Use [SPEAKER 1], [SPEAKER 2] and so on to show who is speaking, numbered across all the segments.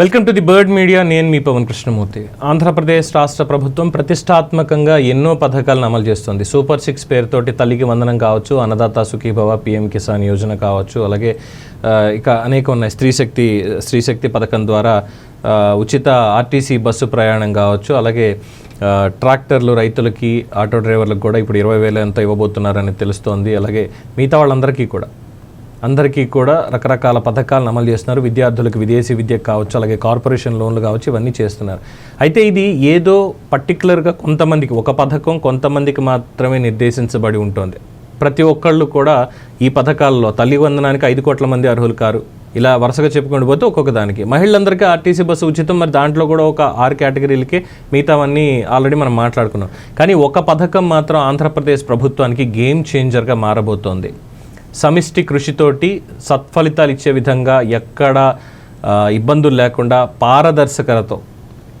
[SPEAKER 1] Welcome to the bird media నేను మీ పవన్ కృష్ణమూర్తి. ఆంధ్రప్రదేశ్ రాష్ట్ర ప్రభుత్వం ప్రతిష్టాత్మకంగా ఎన్నో పథకాలను అమలు చేస్తుంది. సూపర్ సిక్స్ పేరుతోటి తల్లికి వందనం కావచ్చు అన్నదాత సుఖీభవ పిఎం కిసాన్ యోజన కావచ్చు అలాగే ఇక అనేక ఉన్నాయి. స్త్రీశక్తి స్త్రీశక్తి పథకం ద్వారా ఉచిత ఆర్టీసీ బస్సు ప్రయాణం కావచ్చు అలాగే ట్రాక్టర్లు రైతులకి ఆటో డ్రైవర్లకు కూడా ఇప్పుడు ఇరవై వేలు ఎంత ఇవ్వబోతున్నారని తెలుస్తోంది. అలాగే మిగతా వాళ్ళందరికీ కూడా. అందరికీ కూడా రకరకాల పథకాలను అమలు చేస్తున్నారు. విద్యార్థులకు విదేశీ విద్య కావచ్చు అలాగే కార్పొరేషన్ లోన్లు కావచ్చు ఇవన్నీ చేస్తున్నారు. అయితే ఇది ఏదో పర్టికులర్గా కొంతమందికి ఒక పథకం కొంతమందికి మాత్రమే నిర్దేశించబడి ఉంటుంది. ప్రతి ఒక్కళ్ళు కూడా ఈ పథకాల్లో తల్లి వందనానికి ఐదు కోట్ల మంది అర్హులు కారు. ఇలా వరుసగా చెప్పుకొని పోతే ఒక్కొక్క దానికి. మహిళలందరికీ ఆర్టీసీ బస్సు ఉచితం మరి దాంట్లో కూడా ఒక ఆరు కేటగిరీలకి మిగతావన్నీ ఆల్రెడీ మనం మాట్లాడుకున్నాం. కానీ ఒక పథకం మాత్రం ఆంధ్రప్రదేశ్ ప్రభుత్వానికి గేమ్ చేంజర్గా మారబోతోంది. సమిష్టి కృషితోటి సత్ఫలితాలు ఇచ్చే విధంగా ఎక్కడ ఇబ్బందులు లేకుండా పారదర్శకతతో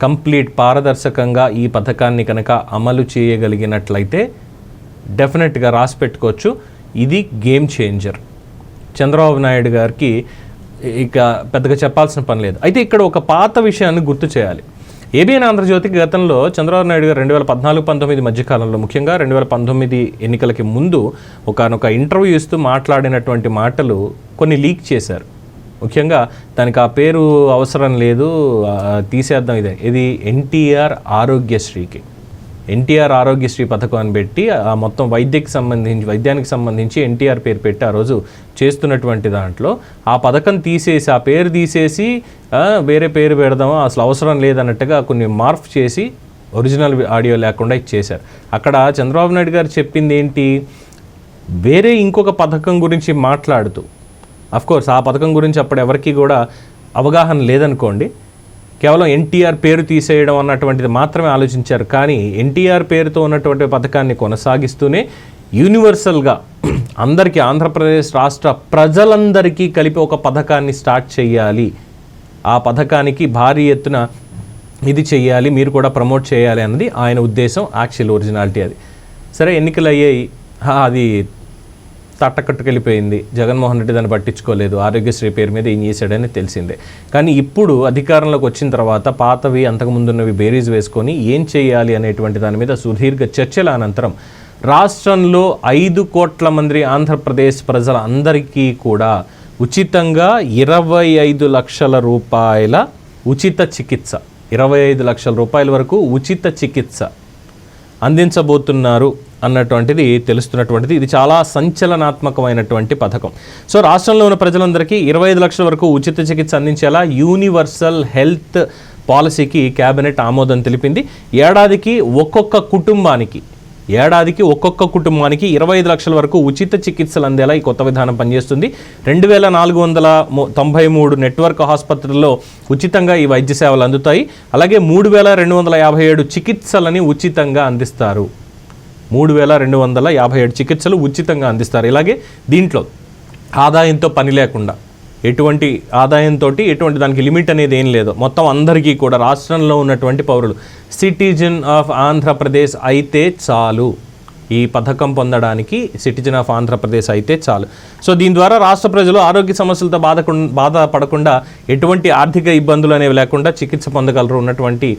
[SPEAKER 1] కంప్లీట్ పారదర్శకంగా ఈ పథకాన్ని కనుక అమలు చేయగలిగినట్లయితే డెఫినెట్గా రాసి పెట్టుకోవచ్చు. ఇది గేమ్ చేంజర్. చంద్రబాబు నాయుడు గారికి ఇక పెద్దగా చెప్పాల్సిన పని లేదు. అయితే ఇక్కడ ఒక పాత విషయాన్ని గుర్తు చేయాలి. ఏబిఎన్ ఆంధ్రజ్యోతికి గతంలో చంద్రబాబు నాయుడు గారు రెండు వేల పద్నాలుగు పంతొమ్మిది మధ్యకాలంలో ముఖ్యంగా రెండు వేల పంతొమ్మిది ఎన్నికలకి ముందు ఒకనొక ఇంటర్వ్యూ ఇస్తూ మాట్లాడినటువంటి మాటలు కొన్ని లీక్ చేశారు. ముఖ్యంగా దానికి ఆ పేరు అవసరం లేదు తీసేద్దాం ఇదే. ఇది ఎన్టీఆర్ ఆరోగ్యశ్రీకి. ఎన్టీఆర్ ఆరోగ్యశ్రీ పథకం అని పెట్టి ఆ మొత్తం వైద్యకి సంబంధించి వైద్యానికి సంబంధించి ఎన్టీఆర్ పేరు పెట్టి ఆ రోజు చేస్తున్నటువంటి దాంట్లో ఆ పథకం తీసేసి ఆ పేరు తీసేసి వేరే పేరు పెడదాం అసలు అవసరం లేదన్నట్టుగా కొన్ని మార్ఫ్ చేసి ఒరిజినల్ ఆడియో లేకుండా ఇచ్చేశారు అక్కడ చంద్రబాబు నాయుడు గారు చెప్పింది ఏంటి? వేరే ఇంకొక పథకం గురించి మాట్లాడుతూ అఫ్కోర్స్ ఆ పథకం గురించి అప్పుడు ఎవరికి కూడా అవగాహన లేదనుకోండి కేవలం ఎన్టీఆర్ పేరు తీసేయడం అన్నటువంటిది మాత్రమే ఆలోచించారు. కానీ ఎన్టీఆర్ పేరుతో ఉన్నటువంటి పథకాన్ని కొనసాగిస్తూనే యూనివర్సల్గా అందరికీ ఆంధ్రప్రదేశ్ రాష్ట్ర ప్రజలందరికీ కలిపి ఒక పథకాన్ని స్టార్ట్ చేయాలి ఆ పథకానికి భారీ ఎత్తున ఇది చెయ్యాలి మీరు కూడా ప్రమోట్ చేయాలి అన్నది ఆయన ఉద్దేశం యాక్చువల్ ఒరిజినాలిటీ అది. సరే ఎన్నికలు అయ్యాయి అది తట్టకట్టుకెళ్ళిపోయింది జగన్మోహన్ రెడ్డి దాన్ని పట్టించుకోలేదు. ఆరోగ్యశ్రీ పేరు మీద ఏం చేశాడని తెలిసిందే. కానీ ఇప్పుడు అధికారంలోకి వచ్చిన తర్వాత పాతవి అంతకుముందున్నవి బేరీజ్ వేసుకొని ఏం చేయాలి అనేటువంటి దాని మీద సుదీర్ఘ చర్చల అనంతరం రాష్ట్రంలో ఐదు కోట్ల మంది ఆంధ్రప్రదేశ్ ప్రజల అందరికీ కూడా ఉచితంగా ఇరవై ఐదు లక్షల రూపాయల ఉచిత చికిత్స. ఇరవై ఐదు లక్షల రూపాయల వరకు ఉచిత చికిత్స అందించబోతున్నారు. అన్నటువంటిది తెలుస్తున్నటువంటిది. ఇది చాలా సంచలనాత్మకమైనటువంటి పథకం. సో రాష్ట్రంలో ఉన్న ప్రజలందరికీ ఇరవై ఐదు లక్షల వరకు ఉచిత చికిత్స అందించేలా యూనివర్సల్ హెల్త్ పాలసీకి కేబినెట్ ఆమోదం తెలిపింది. ఏడాదికి ఒక్కొక్క కుటుంబానికి ఏడాదికి ఒక్కొక్క కుటుంబానికి ఇరవై ఐదు లక్షల వరకు ఉచిత చికిత్సలు అందేలా ఈ కొత్త విధానం పనిచేస్తుంది. రెండు వేల నాలుగు వందల తొంభై మూడు నెట్వర్క్ ఆసుపత్రుల్లో ఉచితంగా ఈ వైద్య సేవలు అందుతాయి. అలాగే మూడు వేల రెండు వందల యాభై ఏడు చికిత్సలని ఉచితంగా అందిస్తారు. మూడు వేల రెండు వందల యాభై ఏడు చికిత్సలు ఉచితంగా అందిస్తారు. ఇలాగే దీంట్లో ఆదాయంతో పని లేకుండా ఎటువంటి ఆదాయంతో ఎటువంటి దానికి లిమిట్ అనేది ఏం లేదు. మొత్తం అందరికీ కూడా రాష్ట్రంలో ఉన్నటువంటి పౌరులు. సిటిజన్ ఆఫ్ ఆంధ్రప్రదేశ్ అయితే చాలు. ఈ పథకం పొందడానికి సిటిజన్ ఆఫ్ ఆంధ్రప్రదేశ్ అయితే చాలు. సో దీని ద్వారా రాష్ట్ర ప్రజలు ఆరోగ్య సమస్యలతో బాధకు బాధపడకుండా ఎటువంటి ఆర్థిక ఇబ్బందులు అనేవి లేకుండా చికిత్స పొందగలరు ఉన్నటువంటి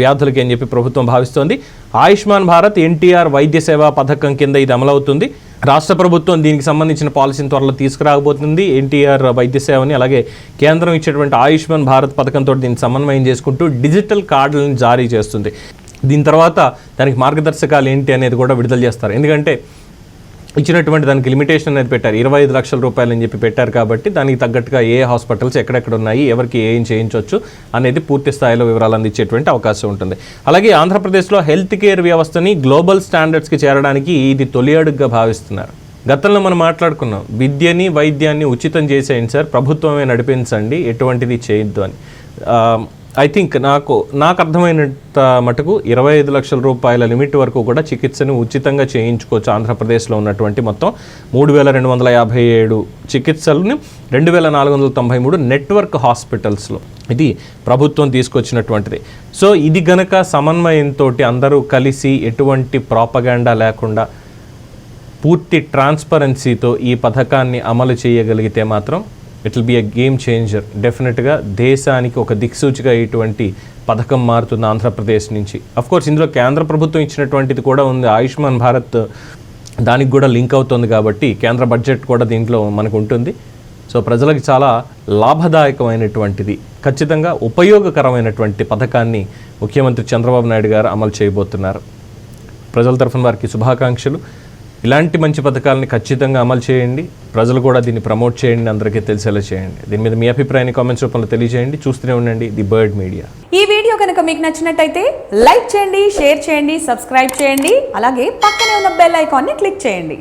[SPEAKER 1] వ్యాధులకి అని చెప్పి ప్రభుత్వం భావిస్తోంది. ఆయుష్మాన్ భారత్ ఎన్టీఆర్ వైద్య సేవా పథకం కింద ఇది అమలవుతుంది. రాష్ట్ర ప్రభుత్వం దీనికి సంబంధించిన పాలసీని త్వరలో తీసుకురాబోతుంది ఎన్టీఆర్ వైద్య సేవని అలాగే కేంద్రం ఇచ్చేటువంటి ఆయుష్మాన్ భారత్ పథకంతో దీన్ని సమన్వయం చేసుకుంటూ డిజిటల్ కార్డులను జారీ చేస్తుంది. దీని తర్వాత దానికి మార్గదర్శకాలు ఏంటి అనేది కూడా విడుదల చేస్తారు. ఎందుకంటే ఇచ్చినటువంటి దానికి లిమిటేషన్ అనేది పెట్టారు. ఇరవై ఐదు లక్షల రూపాయలు అని చెప్పి పెట్టారు కాబట్టి దానికి తగ్గట్టుగా ఏ హాస్పిటల్స్ ఎక్కడెక్కడ ఉన్నాయి ఎవరికి ఏం చేయించవచ్చు అనేది పూర్తి స్థాయిలో వివరాలు అందించేటువంటి అవకాశం ఉంటుంది. అలాగే ఆంధ్రప్రదేశ్లో హెల్త్ కేర్ వ్యవస్థని గ్లోబల్ స్టాండర్డ్స్కి చేరడానికి ఇది తొలి అడుగుగా భావిస్తున్నారు. గతంలో మనం మాట్లాడుకున్నాం విద్యని వైద్యాన్ని ఉచితం చేసేయండి సార్ ప్రభుత్వమే నడిపించండి ఎటువంటిది చేయొద్దు అని. ఐ థింక్ నాకు నాకు అర్థమైనంత మటుకు ఇరవై ఐదు లక్షల రూపాయల లిమిట్ వరకు కూడా చికిత్సను ఉచితంగా చేయించుకోవచ్చు ఆంధ్రప్రదేశ్లో ఉన్నటువంటి మొత్తం మూడు వేల రెండు వందల యాభై ఏడు చికిత్సలను రెండు వేల నాలుగు వందల తొంభై మూడు నెట్వర్క్ హాస్పిటల్స్లో. ఇది ప్రభుత్వం తీసుకొచ్చినటువంటిది. సో ఇది గనక సమన్వయంతో అందరూ కలిసి ఎటువంటి ప్రాపగాండా లేకుండా పూర్తి ట్రాన్స్పరెన్సీతో ఈ పథకాన్ని అమలు చేయగలిగితే మాత్రం it will be a game changer డెఫినెట్గా దేశానికి ఒక దిక్సూచిగా ఇటువంటి పథకం మారుతుంది ఆంధ్రప్రదేశ్ నుంచి. కోర్స్ ఇందులో కేంద్ర ప్రభుత్వం ఇచ్చినటువంటిది కూడా ఉంది. ఆయుష్మాన్ భారత్ దానికి కూడా లింక్ అవుతుంది కాబట్టి కేంద్ర బడ్జెట్ కూడా దీంట్లో మనకు ఉంటుంది. సో ప్రజలకు చాలా లాభదాయకమైనటువంటిది. ఖచ్చితంగా ఉపయోగకరమైనటువంటి పథకాన్ని ముఖ్యమంత్రి చంద్రబాబు నాయుడు గారు అమలు చేయబోతున్నారు. ప్రజల తరఫున వారికి శుభాకాంక్షలు. ఇలాంటి మంచి పథకాలని ఖచ్చితంగా అమలు చేయండి. ప్రజలు కూడా దీన్ని ప్రమోట్ చేయండి. అందరికీ తెలిసేలా చేయండి. దీని మీద మీ అభిప్రాయాన్ని కామెంట్స్ రూపంలో తెలియజేయండి. చూస్తూనే ఉండండి. The bird media.
[SPEAKER 2] ఈ వీడియో కనుక మీకు నచ్చినట్టయితే లైక్ చేయండి షేర్ చేయండి సబ్స్క్రైబ్ చేయండి. అలాగే పక్కనే ఉన్న బెల్ ఐకాన్ని క్లిక్ చేయండి.